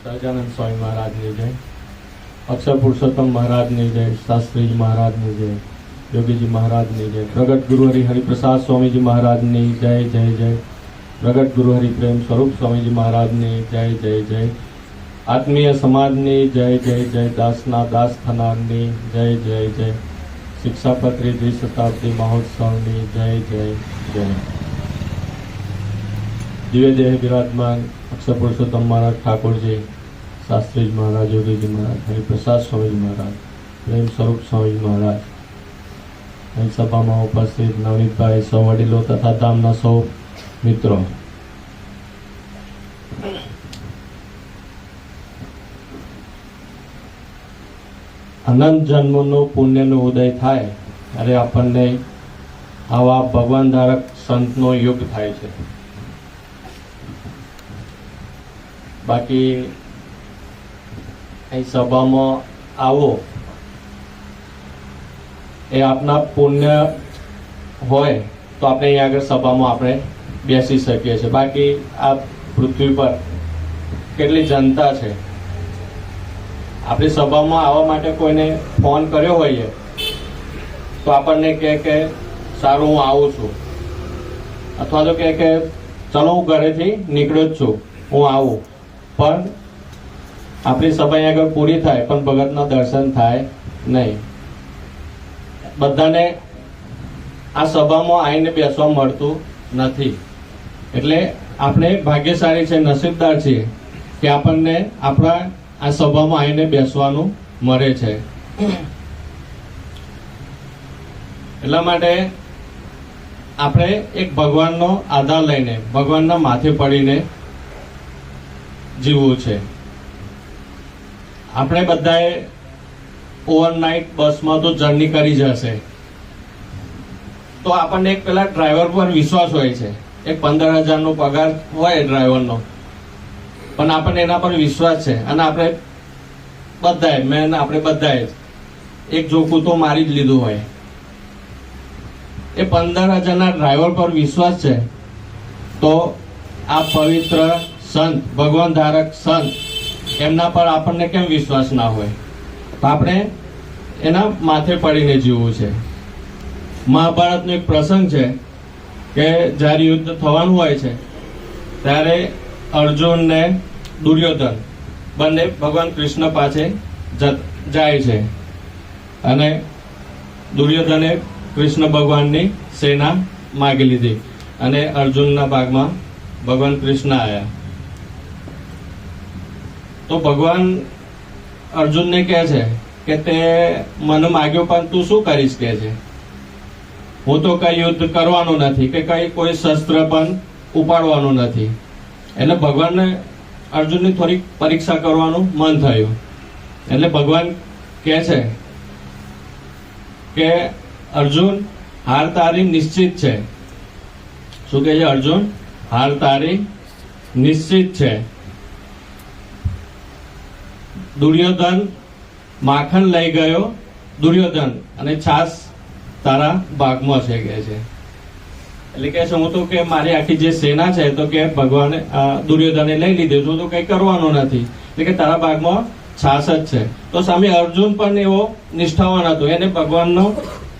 સહજાનંદ સ્વામી મહારાજની જય અક્ષર પુરુષોત્તમ મહારાજની જય શાસ્ત્રીજી મહારાજની જય યોગીજી મહારાજની જય પ્રગટ ગુરુ હરિ હરિપ્રસાદ સ્વામીજી મહારાજની જય જય જય પ્રગટ ગુરુ હરિ પ્રેમ સ્વરૂપ સ્વામીજી મહારાજની જય જય જય આત્મીય સમાજની જય જય જય દાસના દાસ થનારની જય જય જય શિક્ષાપત્રી દ્વિશતાબ્દી મહોત્સવની જય જય જય દિવ્ય દેહ બિરાજમાન અક્ષર પુરુષોત્તમ મહારાજ ઠાકોરજી શાસ્ત્રીજી મહારાજ, યોગીજી મહારાજ, હરિપ્રસાદ સ્વામીજી મહારાજ, પ્રેમ સ્વરૂપ સ્વામીજી મહારાજ. અહીં સભામાં ઉપસ્થિત નવનીતભાઈ, સૌ વડીલો તથા ધામના સૌ મિત્રો. અનંત જન્મનો પુણ્યનો ઉદય થાય ત્યારે આપણને આવા ભગવાન ધારક સંતનો યુગ થાય છે. બાકી અહીં સભામાં આવો. એ આપના પુણ્ય હોય તો આપણે અહીં આગળ સભામાં આપણે બેસી શકીએ છીએ. બાકી આ પૃથ્વી પર કેટલી જનતા છે? આપણી સભામાં આવવા માટે કોઈને ફોન કર્યો હોઈએ તો આપણને કહે કે, સારું, હું આવું છું. અથવા તો કહે કે, ચલો, હું ઘરેથી નીકળ્યો જ છું. હું આવું. પણ આપણી સમય આગળ પૂરી થાય, પણ ભગતના દર્શન થાય નહીં. બધાને આ સભામાં આવીને બેસવા મળતું નથી. એટલે આપણે ભાગ્યશાળી છે, નસીબદાર છીએ કે આપણને આપણા આ સભામાં આવીને બેસવાનું મળે છે. એટલા માટે આપણે એક ભગવાનનો આધાર લઈને, ભગવાનના માથે પડીને જીવવું છે. આપણે બધાએ ઓવરનાઇટ બસમાં તો જર્ની કરી જ હશે. તો આપણને એક પેલા ડ્રાઈવર પર વિશ્વાસ હોય છે. એક પંદર હજારનો પગાર હોય ડ્રાઈવરનો પણ આપણને એના પર વિશ્વાસ છે. અને આપણે બધાએ, મેં આપણે બધાએ એક જોખું તો મારી જ લીધું હોય. એ પંદર હજારના ડ્રાઈવર પર વિશ્વાસ છે, તો આ પવિત્ર સંત, ભગવાન ધારક, સંત. એમના પર આપણને કેમ વિશ્વાસ ના હોય? તો આપણે એના માથે પડીને જીવવું છે. મહાભારતનો એક પ્રસંગ છે કે જ્યારે યુદ્ધ થવાનું હોય છે, ત્યારે અર્જુન ને દુર્યોધન બંને ભગવાન કૃષ્ણ પાસે જાય છે. અને દુર્યોધને કૃષ્ણ ભગવાનની સેના માગી લીધી. અને અર્જુનના ભાગમાં ભગવાન કૃષ્ણ આવ્યા તો ભગવાન અર્જુનને કહે છે કે તે મને માગ્યો, પણ તું શું કરીશ કે છે? હું તો કઈ યુદ્ધ કરવાનું નથી કે કઈ કોઈ શસ્ત્ર પણ ઉપાડવાનું નથી. એટલે ભગવાનને અર્જુનની થોડીક પરીક્ષા કરવાનું મન થયું. એટલે ભગવાન કહે છે કે અર્જુન, હાર તારી નિશ્ચિત છે. શું કહે છે અર્જુન? હાર તારી નિશ્ચિત છે. દુર્યોધન માખણ લઈ ગયો. દુર્યોધન અને છાસ તારા ભાગમાં છે કે છે. એટલે કે હું તો કે મારી આખી જે સેના છે તો કે ભગવાને દુર્યોધને લઈ લીધી છું તો કઈ કરવાનું નથી. એટલે કે તારા ભાગમાં છાસ જ છે. તો સામે અર્જુન પણ એવો નિષ્ઠાવાન હતો. એને ભગવાનનો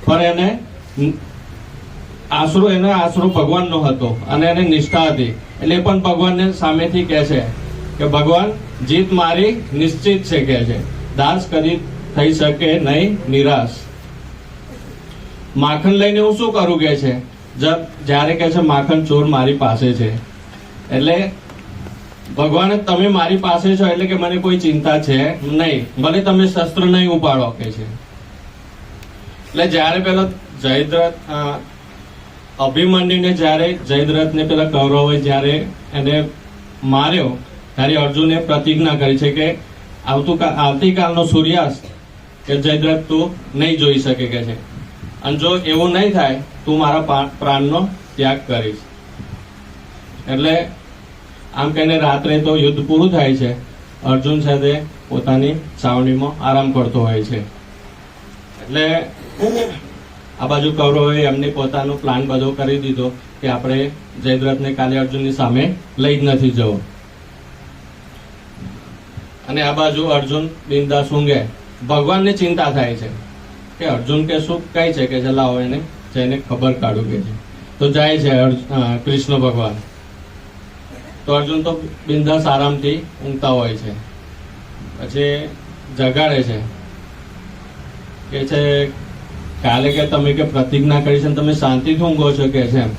પર એને આશરો, એનો આશરો ભગવાનનો હતો અને એને નિષ્ઠા હતી. એટલે પણ ભગવાનને સામેથી કહે છે કે ભગવાન જીત મારી નિશ્ચિત છે કે છે. દાસ કદી થઈ શકે નહીં, નિરાશ. માખણ લઈને હું શું કરું કે છે? જ્યારે કે છે માખણ ચોર મારી પાસે છે. એટલે ભગવાન તમે મારી પાસે છો એટલે કે મને કોઈ ચિંતા છે નહીં. ભલે તમે શસ્ત્ર નહીં ઉપાડો કે છે. એટલે જ્યારે પેલો જયદ્રથ અભિમન્યુને જ્યારે જયદ્રથને પેલા કૌરવે જ્યારે એને માર્યો ત્યારે અર્જુને પ્રતિજ્ઞા કરી છે કે આવતું આવતીકાલનો સૂર્યાસ્ત કે જયદ્રથ તું નહીં જોઈ શકે કે છે. અને જો એવું નહીં થાય, તું મારા પ્રાણનો ત્યાગ કરીશ. એટલે આમ કહીને રાત્રે તો યુદ્ધ પૂરું થાય છે. અર્જુન તે પોતાની છાવણીમાં આરામ કરતો હોય છે. એટલે આ બાજુ કૌરવે એમને પોતાનો પ્લાન બધો કરી દીધો કે આપણે જયદ્રથને કાલે અર્જુનની સામે લઈ જ નથી જવું. અને આ બાજુ અર્જુન બિંદાસ ઊંઘે. ભગવાનને ચિંતા થાય છે કે અર્જુન કે શું કઈ છે કે છે, લાવો એને જઈને ખબર કાઢું કે છે. તો જાય છે કૃષ્ણ ભગવાન. તો અર્જુન તો બિંદાસ આરામથી ઊંઘતા હોય છે. પછી જગાડે છે. કે છે, કાલે કે તમે કે પ્રતિજ્ઞા કરી છે તમે શાંતિથી ઊંઘો છો? કે છે એમ.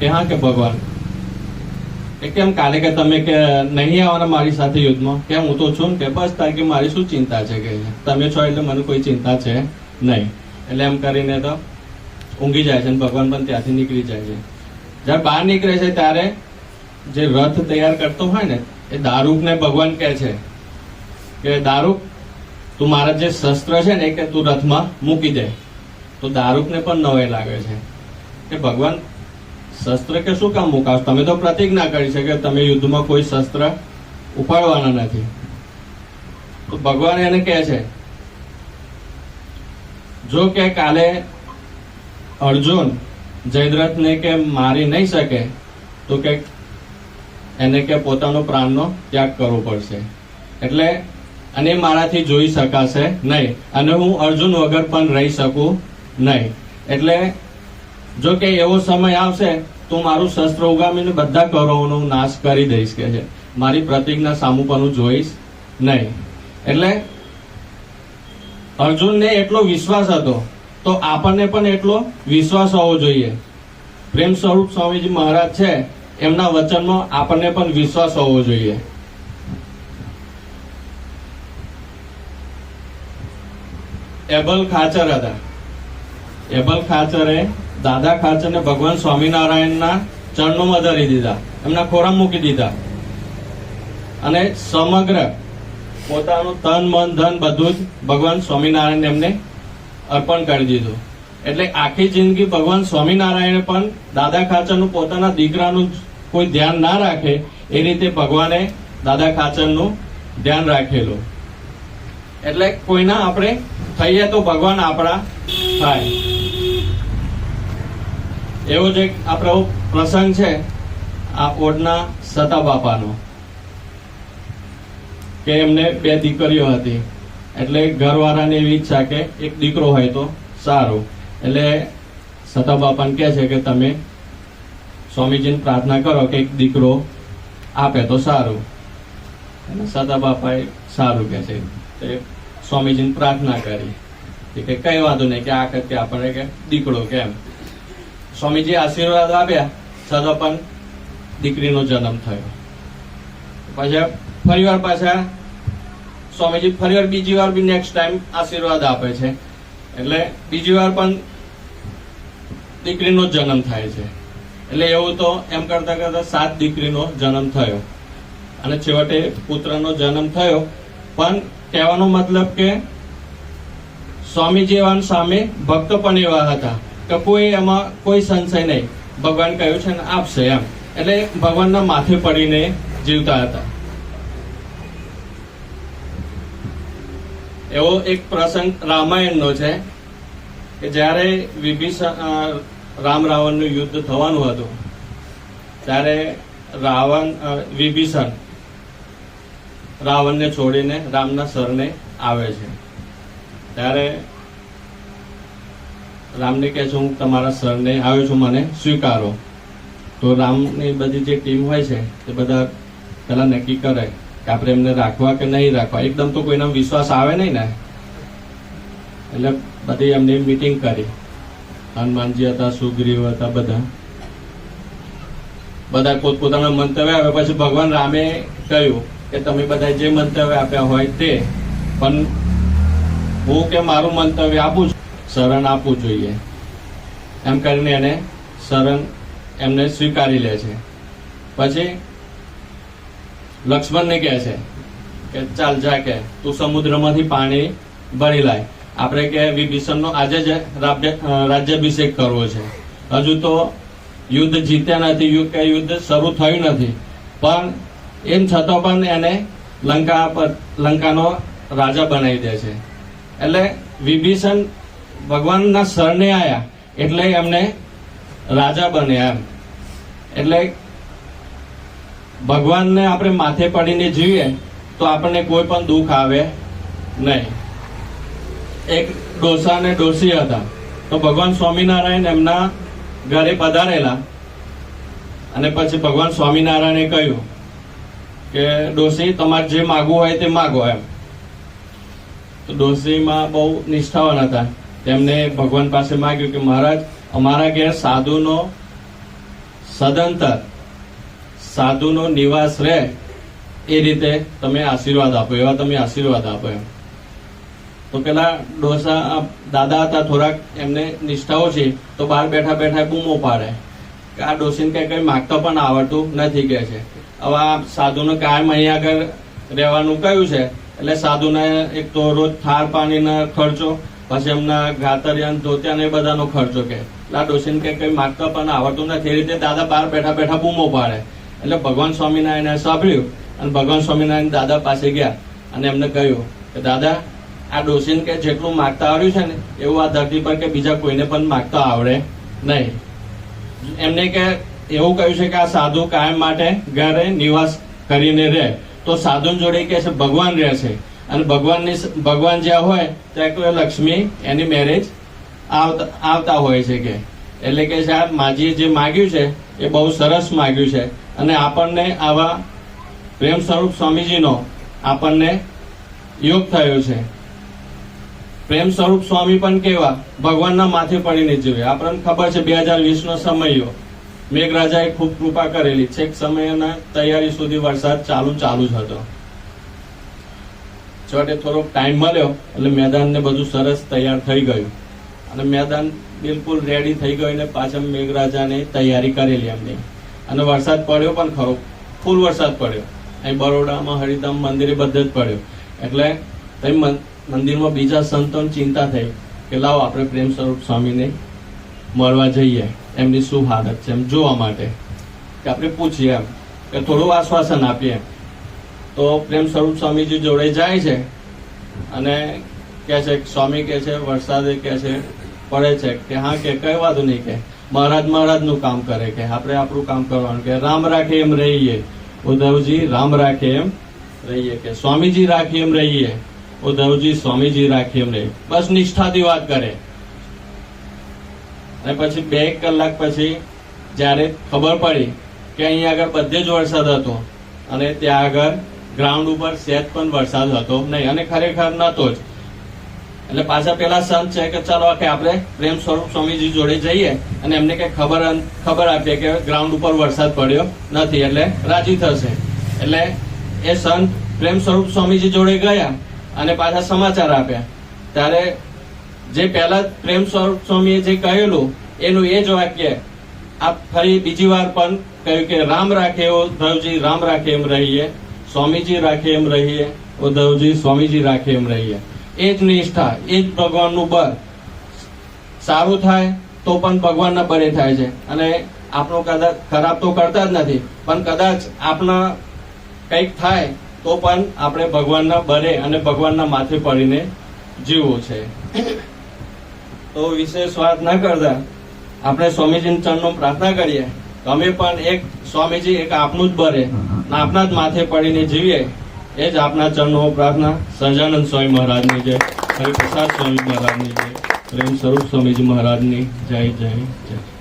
કે હા કે ભગવાન. એ કેમ કાલે કે તમે કે નહીં આવવાના મારી સાથે યુદ્ધમાં? કે હું તો છું કે બસ તાર કે મારી શું ચિંતા છે કે તમે છો એટલે મને કોઈ ચિંતા છે નહીં. એટલે એમ કરીને તો ઊંઘી જાય છે અને ભગવાન પણ ત્યાંથી નીકળી જાય છે. જ્યારે બહાર નીકળે છે ત્યારે જે રથ તૈયાર કરતો હોય ને, એ દારૂકને ભગવાન કહે છે કે, દારૂક, તું મારા જે શસ્ત્ર છે ને એ કે તું રથમાં મૂકી દે. તો દારૂકને પણ નવાઈ લાગે છે. કે ભગવાન શસ્ત્ર કે શું કામ મુકાવ તમે તો પ્રતિજ્ઞા કરી છે કે તમે યુદ્ધમાં કોઈ શસ્ત્ર ઉપાડવાના નથી. તો ભગવાન એને કહે છે, જો કે કાલે અર્જુન જયદ્રથને કે મારી નહીં શકે, તો કે એને કે પોતાનો પ્રાણનો ત્યાગ કરવો પડશે. એટલે અને મારાથી જોઈ શકાશે નહીં અને હું અર્જુન વગર પણ રહી શકું નહીં. એટલે જો કે એવો સમય આવશે, તો મારું શસ્ત્ર ઉગામીને બધા કૌરવોનો નાશ કરી દઈશ કે છે. મારી પ્રતિજ્ઞા સામું જોઈશ નહીં. એટલે અર્જુનને એટલો વિશ્વાસ હતો, તો આપણને પણ એટલો વિશ્વાસ હોવો જોઈએ. પ્રેમ સ્વરૂપ સ્વામીજી મહારાજ છે, એમના વચનમાં આપણને પણ વિશ્વાસ હોવો જોઈએ. એબલ ખાચર હતા. એબલ ખાચરે, દાદા ખાચરને ભગવાન સ્વામિનારાયણના ચરણોમાં ધરી દીધા. એમના ખોરામ મૂકી દીધા. અને સમગ્ર પોતાનું તન, મન, ધન બધું જ ભગવાન સ્વામિનારાયણ એમને અર્પણ કરી દીધું. એટલે આખી જિંદગી ભગવાન સ્વામિનારાયણે પણ દાદા ખાચરનું પોતાના દીકરાનું કોઈ ધ્યાન ના રાખે, એ રીતે ભગવાને દાદા ખાચરનું ધ્યાન રાખેલું. એટલે કોઈના આપણે થઈએ તો ભગવાન આપણા થાય. એવો જ એક આપણો પ્રસંગ છે, આ ઓડના સતા બાપાનો, કે એમને બે દીકરીઓ હતી. એટલે ઘરવાળાની એવી ઈચ્છા કે એક દીકરો હોય તો સારું. એટલે સતા બાપાને કહે છે કે તમે સ્વામીજીને પ્રાર્થના કરો કે એક દીકરો આપે તો સારું. અને સતા બાપાએ સારું કહે છે. તે સ્વામીજીને પ્રાર્થના કરી. કે કઈ વાંધો નહીં, કે આ કરતી આપણે કે દીકરો કેમ સ્વામીજી આશીર્વાદ આપ્યા છતાં પણ દીકરીનો જન્મ થયો. પાછા ફરીવાર પાછા સ્વામીજી ફરીવાર બીજી વાર બી નેક્સ્ટ ટાઈમ આશીર્વાદ આપે છે. એટલે બીજી વાર પણ દીકરીનો જન્મ થાય છે. એટલે એવું તો એમ કરતા કરતા સાત દીકરીનો જન્મ થયો. અને છેવટે પુત્રનો જન્મ થયો. પણ કહેવાનો મતલબ કે સ્વામીજી એવા સામે ભક્ત પણ એવા હતા. કે એમાં કોઈ સંશય નહીં. ભગવાન કહ્યું છે ને, આપશે એમ. એટલે ભગવાનના માથે પડીને જીવતા હતા. એવો એક પ્રસંગ રામાયણનો છે, કે જ્યારે વિભીષણ રામ રાવણનું યુદ્ધ થવાનું હતું, ત્યારે રાવણ વિભીષણ રાવણને છોડીને રામના સરને આવે છે. ત્યારે રામને કહે છે, હું તમારા સરને આવ્યો છું, મને સ્વીકારો. તો રામની બધી જે ટીમ હોય છે તે બધા પેલા નક્કી કરે કે આપણે એમને રાખવા કે નહીં રાખવા. એકદમ તો કોઈનો વિશ્વાસ આવે નહીં ને. એટલે બધી એમની મીટિંગ કરી. હનુમાનજી હતા, સુગ્રીવ હતા, બધા. બધા પોતપોતાના મંતવ્ય આવે પછી ભગવાન રામે કહ્યું કે, તમે બધા જે મંતવ્ય આપ્યા હોય તે. પણ હું કે મારું મંતવ્ય આપું છું શરણ આપવું જોઈએ. એમ કરીને એને શરણ એમને સ્વીકારી લે છે. પછી લક્ષ્મણને કહે છે કે, ચાલ જા કે, તું સમુદ્રમાંથી પાણી ભરી લાય. આપણે કે, વિભીષણનો આજે જ રાજ્યાભિષેક કરવો છે. હજુ તો યુદ્ધ જીત્યા નથી કે યુદ્ધ શરૂ થયું નથી. પણ એમ છતાં પણ એને લંકા પર, લંકાનો રાજા બનાવી દે છે. એટલે વિભીષણ ભગવાનના શરણે આવ્યા એટલે એમને રાજા બન્યા એમ. એટલે ભગવાનને આપણે માથે પડીને જીવીએ તો આપણને કોઈ પણ દુઃખ આવે નહીં. એક ડોસા અને ડોસી હતા. તો ભગવાન સ્વામિનારાયણ એમના ઘરે પધારેલા. અને પછી ભગવાન સ્વામિનારાયણે કહ્યું કે, ડોસી, તમારે જે માગવું હોય તે માગો એમ. તો ડોસીમાં બહુ નિષ્ઠાવાન હતા. તેમને ભગવાન પાસે માગ્યું કે, મહારાજ, અમારા ઘેર સાધુનો સદંતર, સાધુનો નિવાસ રહે, એ રીતે તમે આશીર્વાદ આપો, એવા તમે આશીર્વાદ આપો એમ. તો પેલા ડોસા દાદા હતા થોડાક, એમને નિષ્ઠાઓ છે, તો બહાર બેઠા બેઠા બૂમો પાડે. કે આ ડોસીને કઈ કઈ માગતા પણ આવડતું નથી કે છે. હવે આ સાધુને કાયમ અહીંયા આગળ રહેવાનું કયું છે? એટલે સાધુને એક તો રોજ થાર પાણીનો ખર્ચો પછી એમના ગાતરિયા ધોતિયા ને બધાનો ખર્ચો કે. આ ડોસીને કઈ કઈ માગતા પણ આવડતું નથી. એ રીતે દાદા બહાર બેઠા બેઠા બૂમો પાડે. એટલે ભગવાન સ્વામિનારાયણે સાંભળ્યું અને ભગવાન સ્વામિનારાયણ દાદા પાસે ગયા અને એમને કહ્યું કે, દાદા, આ ડોસીને કે જેટલું માગતા આવડ્યું છે ને, એવું આ ધરતી પર કે બીજા કોઈને પણ માગતા આવડે નહીં. એમને કે, એવું કહ્યું છે કે આ સાધુ કાયમ માટે ઘરે નિવાસ કરીને રહે. તો સાધુ જોડે કે છે, ભગવાન રહેશે. અને ભગવાનની ભગવાન જ્યાં હોય, ત્યાં કોઈ લક્ષ્મી એની મેરેજ આવતા હોય છે કે. એટલે કે સાહેબ, માજીએ જે માગ્યું છે, એ બહુ સરસ માગ્યું છે. અને આપણને આવા પ્રેમ સ્વરૂપ સ્વામીજીનો આપણને યોગ થયો છે. પ્રેમ સ્વરૂપ સ્વામી પણ કેવા? ભગવાનના માથે પડીને જીવે. આપણને ખબર છે બે હજાર વીસનો સમયો. મેઘરાજાએ ખૂબ કૃપા કરેલી. છેક સમયના તૈયારી સુધી વરસાદ ચાલુ ચાલુ જ હતો. છોટે થોડોક ટાઈમ મળ્યો એટલે મેદાન ને બધું સરસ તૈયાર થઈ ગયું. અને મેદાન બિલકુલ રેડી થઈ ગયું ને પાછા મેઘરાજાને તૈયારી કરેલી એમની. અને વરસાદ પડ્યો પણ ખરો. ફૂલ વરસાદ પડ્યો. અહીં બરોડામાં, હરિધામ મંદિરે બધે જ પડ્યો. એટલે ત્યાં મંદિરમાં બીજા સંતોને ચિંતા થઈ કે લાવો આપણે પ્રેમ સ્વરૂપ સ્વામીને મળવા જઈએ. એમની શું હાલત છે. એમ જોવા માટે કે આપણે પૂછીએ એમ કે થોડું આશ્વાસન આપીએ તો પ્રેમ સ્વરૂપ સ્વામીજી જોડે જાય છે અને કે છે, સ્વામી કે છે, વરસાદે કે છે, પડે છે. કે હા, કે કઈ વાંધો નહીં કે. મહારાજ મહારાજનું કામ કરે કે આપણે આપણું કામ કરવાનું કે રામ રાખે એમ રહીએ. ઉદ્ધવજી, રામ રાખે એમ રહીએ. કે સ્વામીજી રાખે એમ રહીએ. ઉદ્ધવજી, સ્વામીજી રાખે એમ રહીએ. બસ નિષ્ઠાથી વાત કરે. અને પછી બે કલાક પછી જ્યારે ખબર પડી કે અહીંયા આગળ બધે જ વરસાદ હતો અને ત્યાં આગળ ગ્રાઉન્ડ ઉપર સહેજ પણ વરસાદ હતો નહીં અને ખરેખર નતો જ. એટલે પાછા પેલા સંત છે કે ચાલો કે આપણે પ્રેમ સ્વરૂપ સ્વામીજી જોડે જઈએ અને એમને કઈ ખબર ખબર આપીએ કે ગ્રાઉન્ડ ઉપર વરસાદ પડ્યો નથી એટલે રાજી થશે. એટલે એ સંત પ્રેમ સ્વરૂપ સ્વામીજી જોડે ગયા અને પાછા સમાચાર આપ્યા. ત્યારે જે પહેલા પ્રેમ સ્વરૂપ સ્વામીએ જે કહેલું, એનું એ જ વાક્ય આ ફરી બીજી વાર પણ કહ્યું કે રામ રાખે એવો ઉદ્ધવજી રામ રાખે એમ રહીએ. સ્વામીજી રાખે એમ રહીએ, ઉદ્ધવજી સ્વામીજી રાખે એમ રહીએ. એ જ નિષ્ઠા, એ જ ભગવાનનું બળ. સારું થાય તો પણ ભગવાનના બળે થાય છે. અને આપણો કદાચ ખરાબ તો કરતા જ નથી, પણ કદાચ આપણા કંઈક થાય તો પણ આપણે ભગવાનના બળે અને ભગવાનના માથે પડીને જીવવું છે. તો વિશેષ વાત ના કરતા, આપણે સ્વામીજીના ચરણનો પ્રાર્થના કરીએ. તમે પણ એક સ્વામીજી, એક આપનું જ બરે આપના જ માથે પડીને જીવીએ, એ જ આપના ચરણો પ્રાર્થના. સહજાનંદ સ્વામી મહારાજની જય, હરિપ્રસાદ સ્વામી મહારાજની જય, પ્રેમ સ્વરૂપ સ્વામીજી મહારાજની જય જય જય.